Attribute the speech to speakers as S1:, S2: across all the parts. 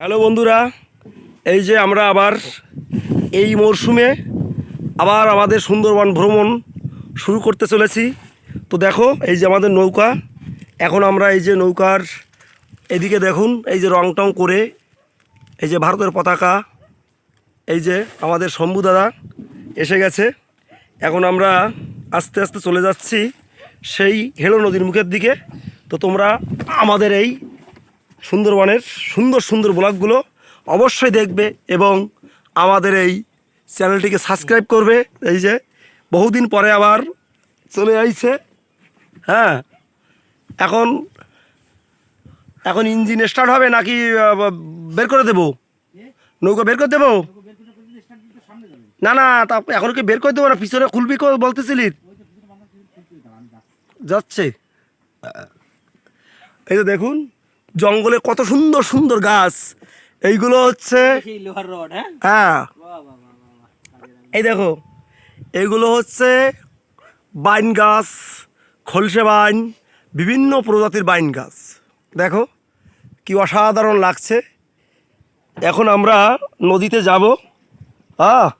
S1: Hello বন্ধুরা, এই যে আমরা আবার এই মরশুমে আবার আমাদের সুন্দরবন ভ্রমণ শুরু করতে চলেছি। তো দেখো, এই যে আমাদের নৌকা, এখন আমরা এই যে নৌকার এদিকে দেখুন, এই যে রং টং করে এই যে ভারতের পতাকা, এই যে আমাদের শম্ভু দাদা এসে গেছে। এখন আমরা আস্তে আস্তে চলে যাচ্ছি সেই হেলো নদীর মুখের দিকে। তো তোমরা আমাদের এই সুন্দরবনের সুন্দর সুন্দর ব্লগগুলো অবশ্যই দেখবে এবং আমাদের এই চ্যানেলটিকে সাবস্ক্রাইব করবে। এই যে, বহুদিন পরে আবার চলে আইছে। হ্যাঁ এখন এখন ইঞ্জিন স্টার্ট হবে নাকি বের করে দেবো? নৌকা বের করে দেবো? না না, তা এখন কি বের করে দেবো না? পিছনে খুলবি বলতেছিলি। যাচ্ছে। এই তো দেখুন জঙ্গলে কত সুন্দর সুন্দর গাছ। এইগুলো হচ্ছে
S2: হ্যাঁ?
S1: এই দেখো এইগুলো হচ্ছে বাইন গাছ খলসে বাইন বিভিন্ন প্রজাতির বাইন গাছ। দেখো কি অসাধারণ লাগছে। এখন আমরা নদীতে যাব। আহ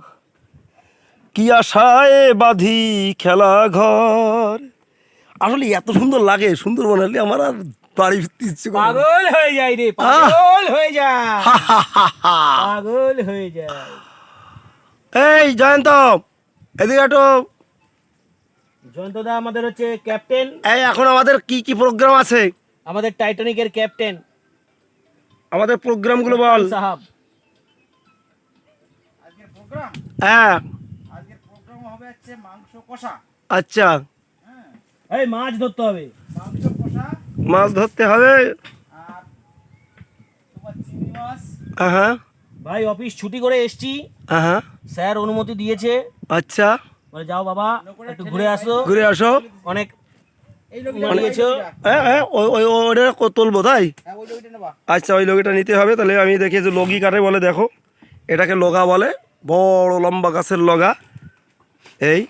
S1: কি আশায় বাঁধি খেলা ঘর আসলে এত সুন্দর লাগে সুন্দর বানালে আমার আর বাড়ি না।
S2: পাগল হয়ে যায় রে পাগল হয়ে যায় পাগল হয়ে যায়
S1: এই জয়ন্ত এদিকে একটু
S2: জয়ন্তদা আমাদের হচ্ছে ক্যাপ্টেন।
S1: এই এখন আমাদের কি কি প্রোগ্রাম আছে?
S2: আমাদের টাইটানিকের ক্যাপ্টেন।
S1: আমাদের প্রোগ্রামগুলো বল।
S2: সাহাব।
S3: আজকের প্রোগ্রাম
S1: হ্যাঁ।
S3: আজকের প্রোগ্রাম হবে হচ্ছে মাংস কষা।
S1: আচ্ছা।
S3: হ্যাঁ।
S2: এই মাছ ধরতে হবে।
S1: মাছ ধরতে হবে। হ্যাঁ
S2: ভাই অফিস ছুটি করে এসছি।
S1: হ্যাঁ
S2: স্যার অনুমতি দিয়েছে।
S1: আচ্ছা।
S2: বলে যাও বাবা একটু ঘুরে আসো।
S1: ঘুরে আসো।
S2: অনেক
S3: এই
S1: হ্যাঁ হ্যাঁ ওই ওই ওইটা তুলবো তাই?
S3: হ্যাঁ
S1: আচ্ছা ওই লগিটা নিতে হবে তাহলে আমি দেখি যে লগি কাটে বলে দেখো। এটাকে লগা বলে বড় লম্বা গাছের লগা। এই।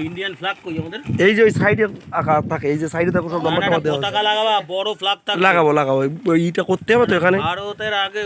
S2: ইন্ডিয়ান ফ্ল্যাগ কই আমাদের?
S1: এই যে ওই সাইডে আঁকা থাকে এই যে সাইডে দেখো সব নাম্বার টম্বর দেওয়া।
S2: পতাকা লাগাবা বড় ফ্ল্যাগ থাকে
S1: লাগাবো লাগাবো ওই- ওই ইটা করতে হবে তো এখানে।
S2: ভারতের আগে